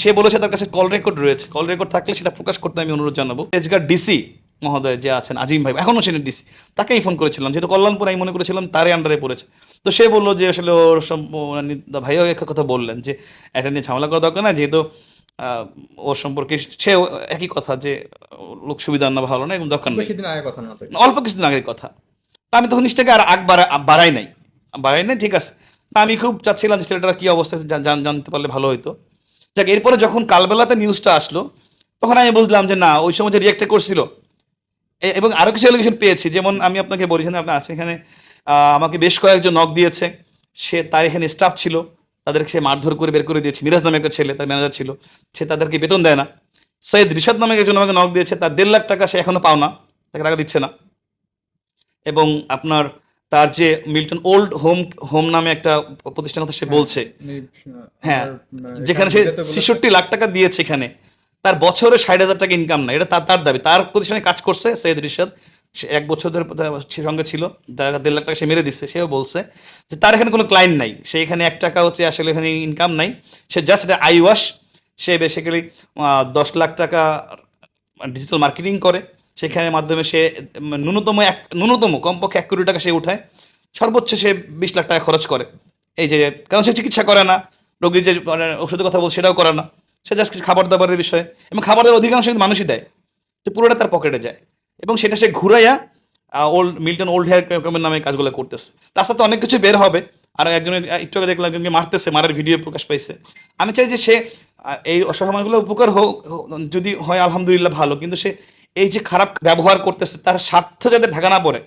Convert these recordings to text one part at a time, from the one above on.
সে বলেছে তার কাছে কল রেকর্ড রয়েছে। কল রেকর্ড থাকলে সেটা প্রকাশ করতে আমি অনুরোধ জানাব। তেজগার ডিসি মহোদয় যে আছেন আজিম ভাই এখনও সেটা ডিসি তাকেই ফোন করেছিলাম। যেহেতু কল্যাণপুর আমি মনে করেছিলাম তারই আন্ডারে পড়েছে। তো সে বলল যে আসলে ওর সব মানে ভাইও একটা কথা বললেন যে এটা নিয়ে ঝামেলা করা দরকার না যেহেতু আহ, ওর সম্পর্কে সে একই কথা যে লোক সুবিধা না ভালো না এবং দরকার নেই। অল্প কিছুদিন আগের কথা। তা আমি তখন নিশ্চয়ই আর আগ বাড়া- বাড়াই নাই। বাড়াই নাই ঠিক আছে। তা আমি খুব চাচ্ছিলাম যে ছেলেটার কী অবস্থা জানতে পারলে ভালো হতো যাক, এরপরে যখন কালবেলাতে নিউজটা আসলো, তখন আমি বুঝলাম যে না, ওই সময় যে রিয়েক্টটা করছিল এবং আরও কিছু এলিগেশন পেয়েছি। যেমন আমি আপনাকে বলেছিলাম আপনি আছেন এখানে আমাকে বেশ কয়েকজন নক দিয়েছে। সে, তার এখানে স্টাফ ছিল। তাদেরকে সে মারধর করে বের করে দিয়েছে। মিরাজ নামে একটা ছেলে, তার ম্যানেজার ছিল। সে তাদেরকে বেতন দেয় না। সৈয়দ রিশাদ নামে একজন আমাকে নক দিয়েছে। তার দেড় লাখ টাকা সে এখনও পাও না। তাকে টাকা দিচ্ছে না। এবং আপনার তার যে মিল্টন ওল্ড হোম হোম নামে একটা প্রতিষ্ঠান কথা সে বলছে। হ্যাঁ যেখানে সে ছেষট্টি লাখ টাকা দিয়েছে এখানে। তার বছরে ষাট হাজার টাকা ইনকাম না এটা তার তার দাবি। তার প্রতিষ্ঠানে কাজ করছে সৈয়দ রিশাদ সে এক বছর ধরে সে সঙ্গে ছিল। দেড় লাখ টাকা সে মেরে দিচ্ছে সেও বলছে যে তার এখানে কোনো ক্লায়েন্ট নাই। সে এখানে এক টাকা হচ্ছে আসলে এখানে ইনকাম নাই। সে জাস্ট এটা আই ওয়াশ সে বেসিক্যালি দশ লাখ টাকা ডিজিটাল মার্কেটিং করে। সেখানে মাধ্যমে সে ন্যূনতম এক ন্যূনতম কমপক্ষে এক কোটি টাকা সে উঠায়। সর্বোচ্চ সে বিশ লাখ টাকা খরচ করে। এই যে কারণ সে চিকিৎসা করে না রোগীর যে মানে, ওষুধের কথা বল সেটাও করে না। সে জাস্ট কিছু খাবার দাবারের বিষয়ে। এবং খাবার দাবার অধিকাংশ কিন্তু মানুষই দেয়। তো পুরোটা তার পকেটে যায়। এবং সেটা সে ঘুরাইয়া ওল্ড মিল্টন ওল্ড হেয়ার নামে কাজগুলো করতেছে। তার সাথে অনেক কিছু বের হবে। আর একজনের একটু আগে দেখলাম একজনকে মারতেছে মারার ভিডিও প্রকাশ পাইছে। আমি চাই যে সে এই অসহায়গুলো উপকার হোক, যদি হয় আলহামদুলিল্লাহ ভালো। কিন্তু সে এই যে খারাপ ব্যবহার করতেছে, তার স্বার্থ যাতে ঢাকা না পড়ে,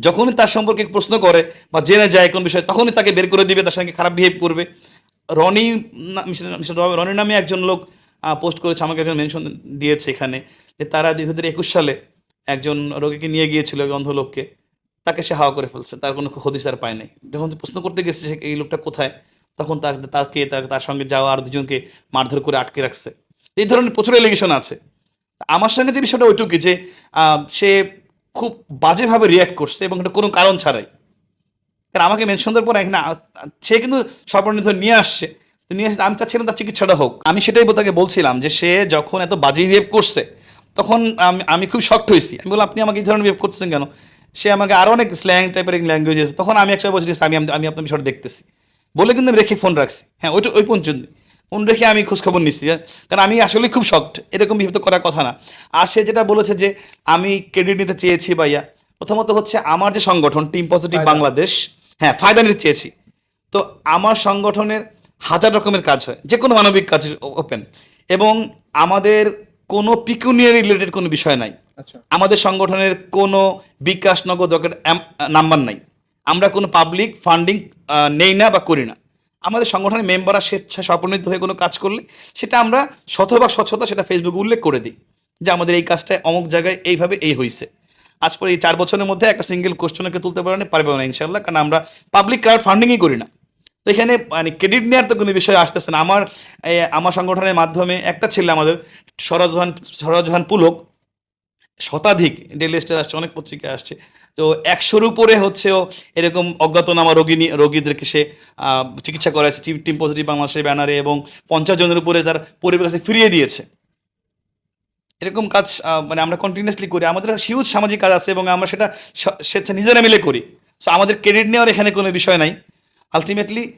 যখনই তার সম্পর্কে প্রশ্ন করে বা জেনে যায় কোন বিষয়, তখনই তাকে বের করে দিবে, তার সঙ্গে খারাপ বিহেভ করবে। রনি রনি- নামে একজন লোক পোস্ট করেছে, আমাকে একজন মেনশন দিয়েছে এখানে, যে তারা দুই হাজার একুশ সালে একজন রোগীকে নিয়ে গিয়েছিল অন্ধ লোককে। তাকে সে হাওয়া করে ফেলছে, তার কোনো হদিস আর পায় নাই। যখন প্রশ্ন করতে গেছে, সে এই লোকটা কোথায়, তখন তাকে তাকে, তার সঙ্গে যাওয়া আর দুজনকে মারধর করে আটকে রাখছে। এই ধরনের প্রচুর এলিগেশন আছে। আমার সঙ্গে যে বিষয়টা ওইটুকুই যে সে খুব বাজেভাবে রিয়াক্ট করছে এবং এটা কোনো কারণ ছাড়াই। কারণ আমাকে মেনশন দেওয়ার পর এখানে সে কিন্তু স্বপ্নিত নিয়ে আসছে। তো নিয়ে আসছে, আমি চাচ্ছিলাম তার চিকিৎসাটা হোক। আমি সেটাই তাকে বলছিলাম যে সে যখন এত বাজে বিহেভ করছে, তখন আমি আমি খুব শক্ট হয়েছি। আমি বললাম, আপনি আমাকে এই ধরনের বিহেভ করছেন কেন? সে আমাকে আরও অনেক স্ল্যাং টাইপের ল্যাঙ্গুয়েজ তখন আমি একসাথে বলছি আমি আমি আপনার বিষয়টা দেখতেছি। বলে কিন্তু আমি রেখে ফোন রাখছি। হ্যাঁ ওইটা, ওই পর্যন্ত ফোন রেখে আমি খোঁজখবর নিচ্ছি হ্যাঁ। কারণ আমি আসলে খুব শক্ট এরকম তো করার কথা না। আর সে যেটা বলেছে যে আমি ক্রেডিট নিতে চেয়েছি ভাইয়া প্রথমত হচ্ছে আমার যে সংগঠন টিম পজিটিভ বাংলাদেশ হ্যাঁ ফায়দা নিতে চেয়েছি। তো আমার সংগঠনের হাজার রকমের কাজ হয় যে কোনো মানবিক কাজ ওপেন এবং আমাদের কোনো পিকুনিয়ারি রিলেটেড কোনো বিষয় নাই। আচ্ছা। আমাদের সংগঠনের কোনো বিকাশ নগদ নাম্বার নাই। আমরা কোনো পাবলিক ফান্ডিং নেই না বা করি না। আমাদের সংগঠনের মেম্বাররা স্বেচ্ছা স্বপ্রণীত হয়ে কোনো কাজ করলে সেটা আমরা শতভাগ স্বচ্ছতা সেটা ফেসবুকে উল্লেখ করে দিই যে আমাদের এই কাজটা অমুক জায়গায় এইভাবে এই হয়েছে আজ পরে এই চার বছরের মধ্যে একটা সিঙ্গেল কোশ্চেনকে তুলতে পারে না, পারবে না ইনশাল্লাহ কারণ আমরা পাবলিক ক্রাউড ফান্ডিংই করি না। তো এখানে মানে ক্রেডিট নেওয়ার তো কোনো বিষয় আসতেছে না। আমার আমার সংগঠনের মাধ্যমে একটা ছেলে আমাদের সরজহান সরজহান পুলক শতাধিক ডেলি স্টার আসছে, অনেক পত্রিকা আসছে। তো একশোর উপরে হচ্ছে ও এরকম অজ্ঞাতনামা রোগী নিয়ে- রোগীদেরকে সে চিকিৎসা করাচ্ছে টিম পজিটিভ বাংলাদেশের ব্যানারে এবং পঞ্চাশ জনের উপরে তার পরিবার কাছে ফিরিয়ে দিয়েছে। এরকম কাজ মানে আমরা কন্টিনিউয়াসলি করি। আমাদের হিউজ সামাজিক কাজ আছে এবং আমরা সেটা স্বেচ্ছা নিজেরা মিলে করি। সো আমাদের ক্রেডিট নেওয়ার এখানে কোনো বিষয় নাই। আলটিমেটলি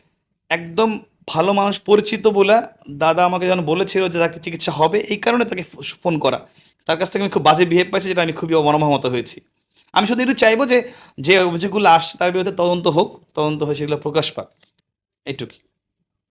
একদম ভালো মানুষ পরিচিত বলে দাদা আমাকে যখন বলেছিল যে তাকে চিকিৎসা হবে, এই কারণে তাকে ফোন করা। তার কাছ থেকে আমি খুব বাজে বিহেভ পাইছি, যেটা আমি খুবই মর্মাহত হয়েছি। আমি শুধু একটু চাইব যে যে অভিযোগগুলো আসছে তার বিরুদ্ধে তদন্ত হোক, তদন্ত হয়ে সেগুলো প্রকাশ পাক। এইটুকুই।